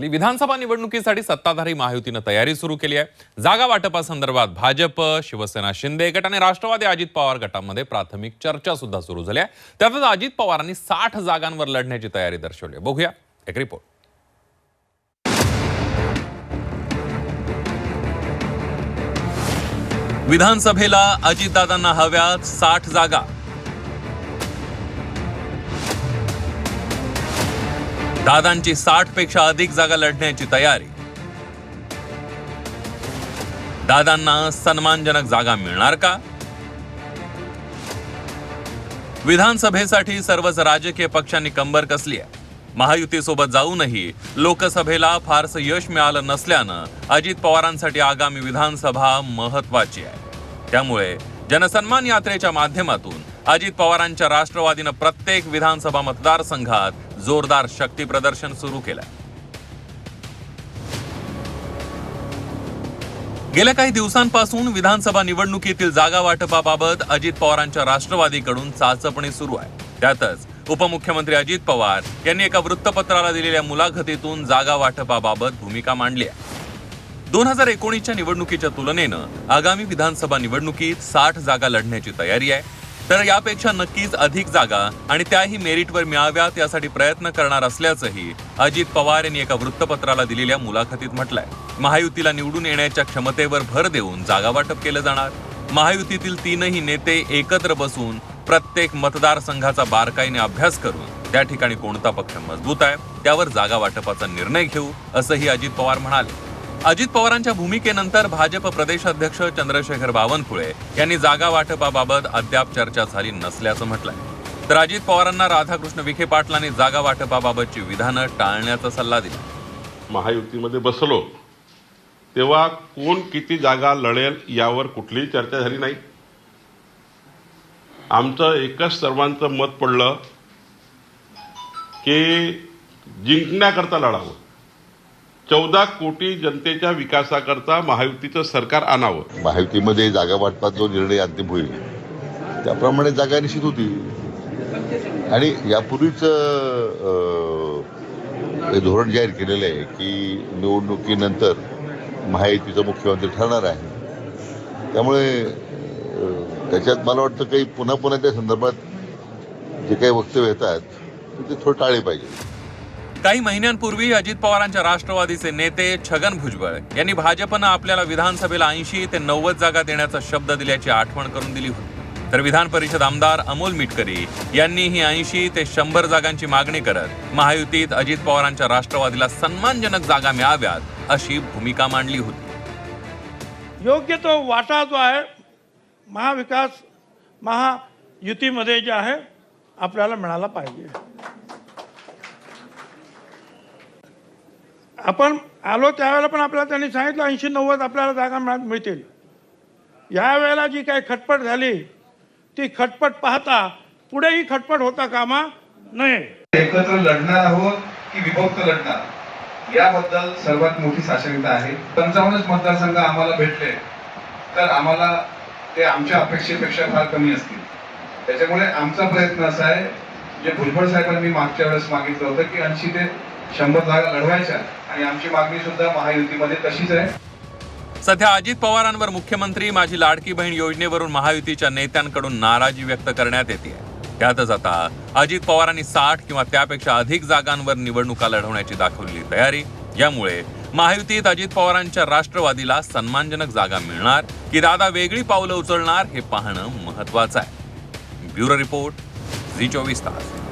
विधानसभा निवडणुकीसाठी सत्ताधारी महायुतीनं तयारी सुरू केली आहे. जागा वाटपासंदर्भात भाजप शिवसेना शिंदे गट आणि राष्ट्रवादी अजित पवार गटामध्ये प्राथमिक चर्चा सुद्धा सुरू झाली आहे. त्यातच अजित पवारांनी साठ जागांवर लढण्याची तयारी दर्शवली बघूया एक रिपोर्ट विधानसभेला अजितदादांना हव्यात साठ जागा. दादांची साठपेक्षा अधिक जागा लढण्याची तयारी. दादांना सन्मानजनक जागा मिळणार का? विधानसभेसाठी सर्वच राजकीय पक्षांनी कंबर कसली आहे? महायुतीसोबत जाऊनही लोकसभेला फारसं यश मिळालं नसल्यानं अजित पवारांसाठी आगामी विधानसभा महत्वाची आहे. त्यामुळे जनसन्मान यात्रेच्या माध्यमातून अजित पवारांच्या राष्ट्रवादीनं प्रत्येक विधानसभा मतदारसंघात जोरदार शक्ती प्रदर्शन सुरू केलंय. गेल्या काही दिवसांपासून विधानसभा निवडणुकीतील जागा वाटपाबाबत अजित पवारांच्या राष्ट्रवादीकडून चाचपणी सुरू आहे. त्यातच उपमुख्यमंत्री अजित पवार यांनी एका वृत्तपत्राला दिलेल्या मुलाखतीतून जागा वाटपाबाबत भूमिका मांडली आहे. दोन हजार एकोणीसच्या निवडणुकीच्या तुलनेनं आगामी विधानसभा निवडणुकीत साठ जागा लढण्याची तयारी आहे. तर यापेक्षा नक्कीच अधिक जागा आणि त्याही मेरिटवर मिळाव्यात यासाठी प्रयत्न करणार असल्याचंही अजित पवार यांनी एका वृत्तपत्राला दिलेल्या मुलाखतीत म्हटलंय. महायुतीला निवडून येण्याच्या क्षमतेवर भर देऊन जागा वाटप केलं जाणार. महायुतीतील तीनही नेते एकत्र बसून प्रत्येक मतदारसंघाचा बारकाईने अभ्यास करून त्या ठिकाणी कोणता पक्ष मजबूत आहे त्यावर जागा वाटपाचा निर्णय घेऊ असंही अजित पवार म्हणाले. अजित पवारांच्या भूमिकेनंतर भाजप प्रदेशाध्यक्ष चंद्रशेखर बावनकुळे यांनी जागा वाटपाबाबत अद्याप चर्चा झाली नसल्याचं म्हटलंय. तर अजित पवारांना राधाकृष्ण विखे पाटलांनी जागा वाटपाबाबतची विधानं टाळण्याचा सल्ला दिला. महायुतीमध्ये बसलो तेव्हा कोण किती जागा लढेल यावर कुठलीही चर्चा झाली नाही. आमचं एकच सर्वांचं मत पडलं की जिंकण्याकरता लढावं. चौदा कोटी जनतेच्या विकासाकरता महायुतीचं सरकार आणावं. महायुतीमध्ये जागा वाटपात जो निर्णय अंतिम होईल त्याप्रमाणे जागा निश्चित होती. आणि यापूर्वीच हे धोरण जाहीर केलेलं आहे की निवडणुकीनंतर महायुतीचा मुख्यमंत्री ठरणार आहे. त्यामुळे त्याच्यात मला वाटतं काही पुन्हा पुन्हा त्या संदर्भात जे काही वक्तव्य येतात ते थोडं टाळले पाहिजे. काही महिन्यांपूर्वी अजित पवारांच्या राष्ट्रवादीचे नेते छगन भुजबळ यांनी भाजपनं आपल्याला विधानसभेला ऐंशी ते नव्वद जागा देण्याचा शब्द दिल्याची आठवण करून दिली होती. तर विधान परिषद आमदार अमोल मिटकरी यांनी ही ऐंशी ते शंभर जागांची मागणी करत महायुतीत अजित पवारांच्या राष्ट्रवादीला सन्मानजनक जागा मिळाव्यात अशी भूमिका मांडली होती. योग्य तो वाटा जो आहे महाविकास महायुतीमध्ये जे आहे आपल्याला मिळाला पाहिजे. आपण आलो त्यावेळेला पण आपल्याला त्यांनी सांगितलं ऐंशी नव्वद आपल्याला जागा मिळतील. यावेळेला जी काही खटपट झाली ती खटपट पाहता पुढेही खटपट होता कामा नये. एकत्र लढणार आहोत की विभक्त लढणार? याबद्दल सर्वात मोठी साशंकता आहे. पंचावन्नच मतदारसंघ आम्हाला भेटले. तर आम्हाला ते आमच्या अपेक्षेपेक्षा फार कमी असतील. त्याच्यामुळे आमचा प्रयत्न असा आहे जे भुजबळ साहेबांनी मागच्या वेळेस मागितलं होतं की ऐंशी ते शंभर जागा लढवायच्या. आणि आमची मागणी सुद्धा महायुतीमध्ये तशीच आहे. सध्या अजित पवारांवर मुख्यमंत्री माझी लाडकी बहीण योजनेवरून महायुतीच्या नेत्यांकडून नाराजी व्यक्त करण्यात येते. त्यातच आता अजित पवारांनी साठ किंवा त्यापेक्षा अधिक जागांवर निवडणुका लढवण्याची दाखवलेली तयारी. यामुळे महायुतीत अजित पवारांच्या राष्ट्रवादीला सन्मानजनक जागा मिळणार की दादा वेगळी पावलं उचलणार हे पाहणं महत्वाचं आहे. ब्युरो रिपोर्ट झी चोवीस तास.